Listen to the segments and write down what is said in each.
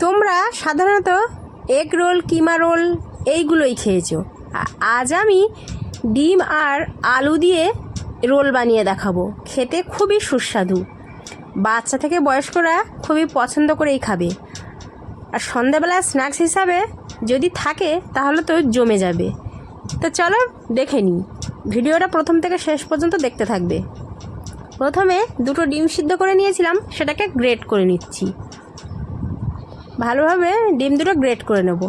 তোমরা সাধারণত egg roll কিমা role এইগুলোই খেয়েছো। আজ আমি ডিম আর আলু দিয়ে রোল বানিয়ে দেখাবো। খেতে খুবই সুস্বাদু। বাচ্চা থেকে বয়স্করা খুবই পছন্দ করেই খাবে। আর সন্ধ্যাবেলা স্ন্যাক্স হিসাবে যদি থাকে, তাহলে তো জমে যাবে। তো চলো দেখে নিই। ভিডিওটা প্রথম থেকে শেষ পর্যন্ত দেখতে থাকবে। প্রথমে দুটো ডিম সিদ্ধ করে নিয়েছিলাম, সেটাকে গ্রেট করে নিচ্ছি। ভালোভাবে ডিম দুটো গ্রেট করে নেব।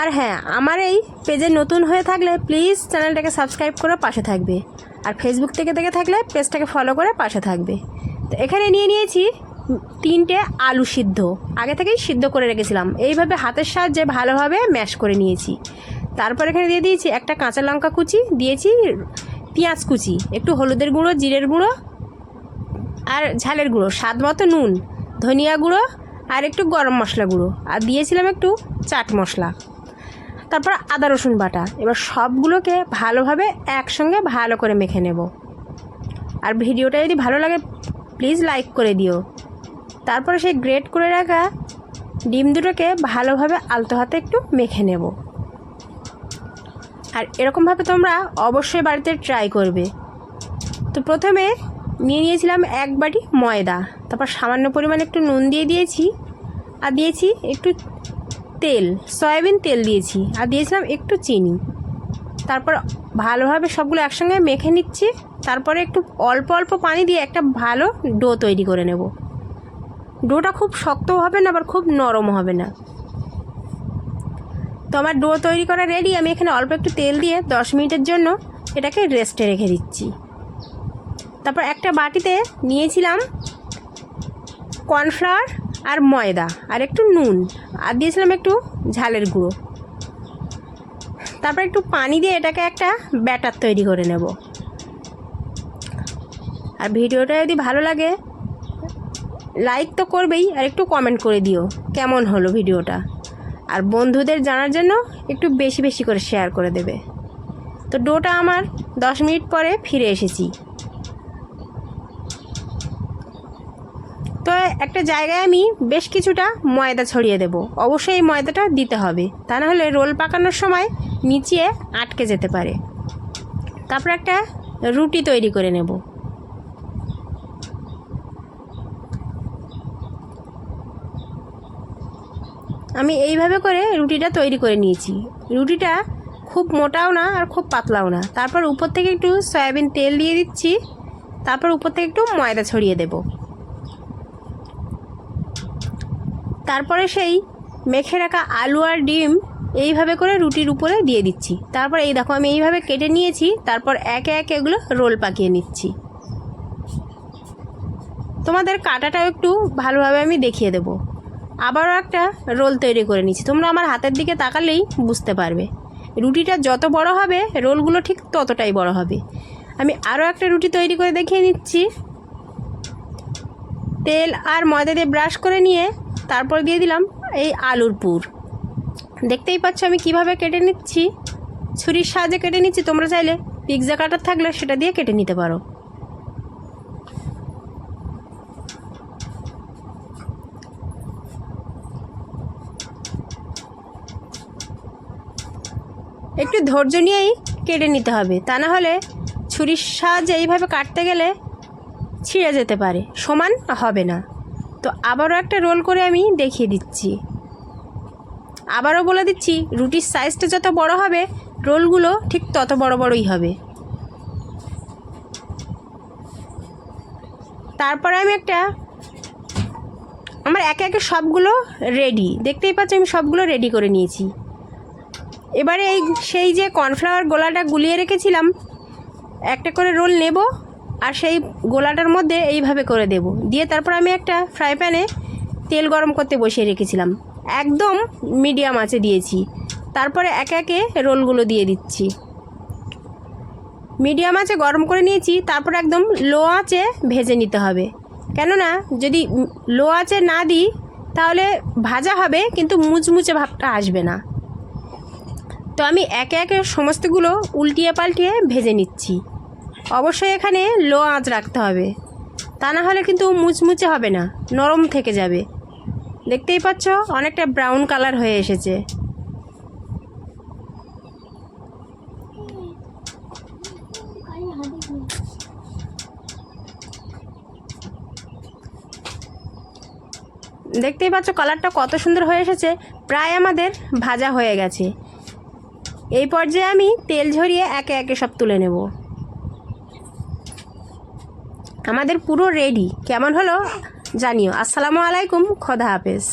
আর হ্যাঁ আমার এই পেজে নতুন হয়ে থাকলে প্লিজ চ্যানেলটাকে সাবস্ক্রাইব করে পাশে থাকবে। আর ফেসবুক থেকে দেখে থাকলে পেজটাকে ফলো করে পাশে থাকবে। তো এখানে নিয়ে নিয়েছি তিনটে আলু সিদ্ধ। আগে থেকেই সিদ্ধ করে রেখেছিলাম। এইভাবে হাতের সাহায্যে ভালোভাবে ম্যাশ করে নিয়েছি। তারপর এখানে দিয়ে দিয়েছি একটা কাঁচা লঙ্কা কুচি, দিয়েছি পেঁয়াজ কুচি, একটু হলুদের গুঁড়ো, জিরের গুঁড়ো, আর ঝালের গুঁড়ো, স্বাদ মতো নুন, ধনিয়া গুঁড়ো আর একটু গরম মশলা গুঁড়ো। আর দিয়েছিলাম একটু চাট মশলা। তারপর আদা রসুন বাটা। এবার সবগুলোকে ভালোভাবে একসঙ্গে ভালো করে মেখে নেব। আর ভিডিওটা যদি ভালো লাগে, প্লিজ লাইক করে দিও। তারপরে সেই গ্রেট করে রাখা ডিম দুটোকে ভালোভাবে আলতো হাতে একটু মেখে নেব। আর এরকমভাবে তোমরা অবশ্যই বাড়িতে ট্রাই করবে। তো প্রথমে নিয়ে নিয়েছিলাম এক বাটি ময়দা। তারপর সামান্য পরিমাণে একটু নুন দিয়ে দিয়েছি আর দিয়েছি একটু তেল, সয়াবিন তেল দিয়েছি আর দিয়েছিলাম একটু চিনি। তারপর ভালোভাবে সবগুলো একসঙ্গে মেখে নিচ্ছি। তারপরে একটু অল্প অল্প পানি দিয়ে একটা ভালো ডো তৈরি করে নেব। ডোটা খুব শক্ত হবে না, আবার খুব নরম হবে না। তো আমার ডো তৈরি করা রেডি আমি এখানে অল্প একটু তেল দিয়ে দশ মিনিটের জন্য এটাকে রেস্টে রেখে দিচ্ছি। তারপর একটা বাটিতে নিয়েছিলাম কর্নফ্লাওয়ার আর ময়দা আর একটু নুন। আর দিয়েছিলাম একটু ঝালের গুঁড়ো। তারপর একটু পানি দিয়ে এটাকে একটা ব্যাটার তৈরি করে নেব। আর ভিডিওটা যদি ভালো লাগে, লাইক তো করবেই আর একটু কমেন্ট করে দিও কেমন হলো ভিডিওটা। আর বন্ধুদের জানার জন্য একটু বেশি বেশি করে শেয়ার করে দেবে। তো ডোটা আমার দশ মিনিট পরে ফিরে এসেছি তো একটা জায়গায় আমি বেশ কিছুটা ময়দা ছড়িয়ে দেব। অবশ্যই এই ময়দাটা দিতে হবে। তা নাহলে রোল পাকানোর সময় নিচে আটকে যেতে পারে। তারপর একটা রুটি তৈরি করে নেব। আমি এইভাবে করে রুটিটা তৈরি করে নিয়েছি। রুটিটা খুব মোটাও না আর খুব পাতলাও না। তারপর উপর থেকে একটু সয়াবিন তেল দিয়ে দিচ্ছি। তারপর উপর থেকে একটু ময়দা ছড়িয়ে দেবো। তারপরে সেই মেখে রাখা আলু আর ডিম এইভাবে করে রুটির উপরে দিয়ে দিচ্ছি। তারপর এই দেখো, আমি এইভাবে কেটে নিয়েছি, তারপর একে একে এগুলো রোল পাকিয়ে নিচ্ছি। তোমাদের কাটাটাও একটু ভালোভাবে আমি দেখিয়ে দেবো। আবারও একটা রোল তৈরি করে নিচ্ছি। তোমরা আমার হাতের দিকে তাকালেই বুঝতে পারবে। রুটিটা যত বড় হবে, রোলগুলো ঠিক ততটাই বড় হবে। আমি আরও একটা রুটি তৈরি করে দেখিয়ে নিচ্ছি। তেল আর ময়দা দিয়ে ব্রাশ করে নিয়ে তারপর দিয়ে দিলাম এই আলুর পুর। দেখতেই পাচ্ছ আমি কীভাবে কেটে নিচ্ছি? ছুরির সাহায্যে কেটে নিচ্ছি। তোমরা চাইলে পিৎজা কাটার থাকলে সেটা দিয়ে কেটে নিতে পারো। একটু ধৈর্য নিয়েই কেটে নিতে হবে। তা না হলে ছুরির সাহায্যে এইভাবে কাটতে গেলে ছিঁড়ে যেতে পারে। সমান হবে না। তো আবারও একটা রোল করে আমি দেখিয়ে দিচ্ছি। আবারও বলে দিচ্ছি, রুটির সাইজটা যত বড় হবে, রোলগুলো ঠিক তত বড় বড়ই হবে। তারপরে আমি একটা, আমার একে একে সবগুলো রেডি দেখতেই পাচ্ছ আমি সবগুলো রেডি করে নিয়েছি। এবারে এই, সেই যে কর্নফ্লাওয়ার গোলাটা গুলিয়ে রেখেছিলাম, একটা করে রোল নেব। আর সেই গোলাটার মধ্যে এইভাবে করে দেব। দিয়ে তারপর আমি একটা ফ্রাই প্যানে তেল গরম করতে বসিয়ে রেখেছিলাম। একদম মিডিয়াম আঁচে দিয়েছি। তারপরে একে একে রোলগুলো দিয়ে দিচ্ছি। মিডিয়াম আঁচে গরম করে নিয়েছি। তারপর একদম লো আঁচে ভেজে নিতে হবে। কেননা, যদি লো আঁচে না দিই, তাহলে ভাজা হবে, কিন্তু মুচমুচে ভাবটা আসবে না। তো আমি একে একে সমস্তগুলো উল্টিয়ে পাল্টিয়ে ভেজে নিচ্ছি। অবশ্যই এখানে লো আঁচ রাখতে হবে। তা না হলে কিন্তু মুচমুচে হবে না, নরম থেকে যাবে। দেখতেই পাচ্ছ, অনেকটা ব্রাউন কালার হয়ে এসেছে। দেখতেই পাচ্ছ, কালারটা কত সুন্দর হয়ে এসেছে, প্রায় আমাদের ভাজা হয়ে গেছে। এই পর্যায়ে আমি তেল ঝরিয়ে একে একে সব তুলে নেব। আমাদের পুরো রেডি কেমন হলো? জানিও। আসসালামু আলাইকুম। খোদা হাফেজ।